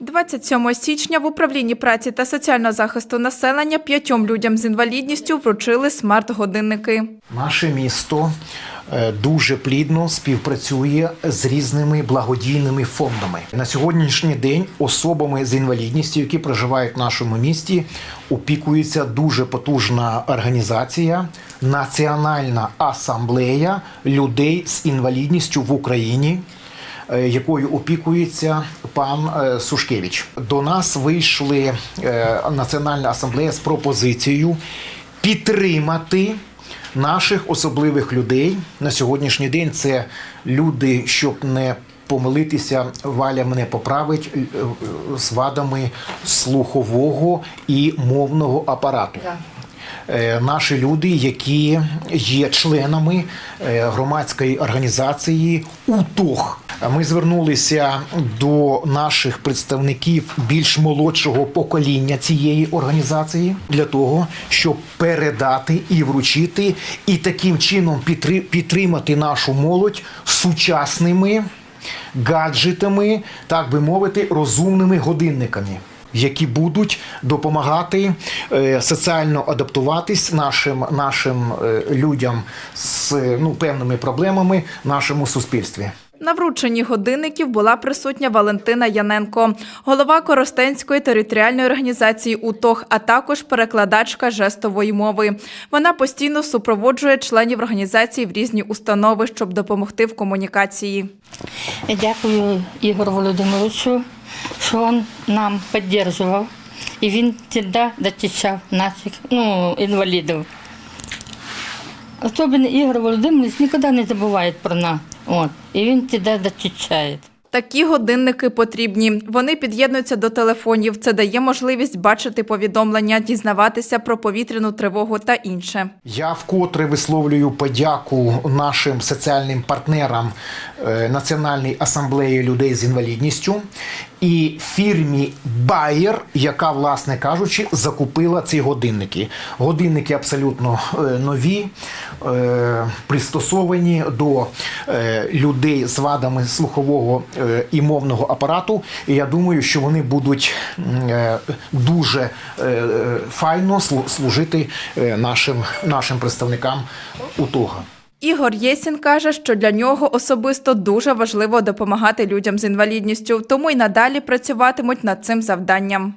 27 січня в управлінні праці та соціального захисту населення п'ятьом людям з інвалідністю вручили смарт-годинники. Наше місто е, дуже плідно співпрацює з різними благодійними фондами. На сьогоднішній день особами з інвалідністю, які проживають в нашому місті, опікується дуже потужна організація Національна асамблея людей з інвалідністю в Україні. Е, Якою опікується пан е, Сушкевич. До нас вийшли е, Національна асамблея з пропозицією підтримати наших особливих людей на сьогоднішній день. Це люди, щоб не помилитися, Валя мене поправить з вадами слухового і мовного апарату. Е, Наші люди, які є членами громадської організації УТОГ. Ми звернулися до наших представників більш молодшого покоління цієї організації для того, щоб передати і вручити, і таким чином підтримати нашу молодь сучасними гаджетами, так би мовити, розумними годинниками. Які будуть допомагати е, соціально адаптуватись нашим, нашим е, людям з ну, певними проблемами в нашому суспільстві. На врученні годинників була присутня Валентина Яненко, голова Коростенської територіальної організації УТОГ, а також перекладачка жестової мови. Вона постійно супроводжує членів організації в різні установи, щоб допомогти в комунікації. Дякую Ігору Володимировичу, що він нам підтримував. І він завжди захищав наших ну, інвалідів. Особливо Ігор Володимирович ніколи не забуває про нас. От. І він тебе захищає. Такі годинники потрібні. Вони під'єднуються до телефонів. Це дає можливість бачити повідомлення, дізнаватися про повітряну тривогу та інше. Я вкотре висловлюю подяку нашим соціальним партнерам е, Національної асамблеї людей з інвалідністю і фірмі Bayer, яка, власне кажучи, закупила ці годинники. Годинники абсолютно е, нові, е, пристосовані до е, людей з вадами слухового і мовного апарату. І я думаю, що вони будуть дуже файно служити нашим, нашим представникам УТОГа. Ігор Єсін каже, що для нього особисто дуже важливо допомагати людям з інвалідністю, тому й надалі працюватимуть над цим завданням.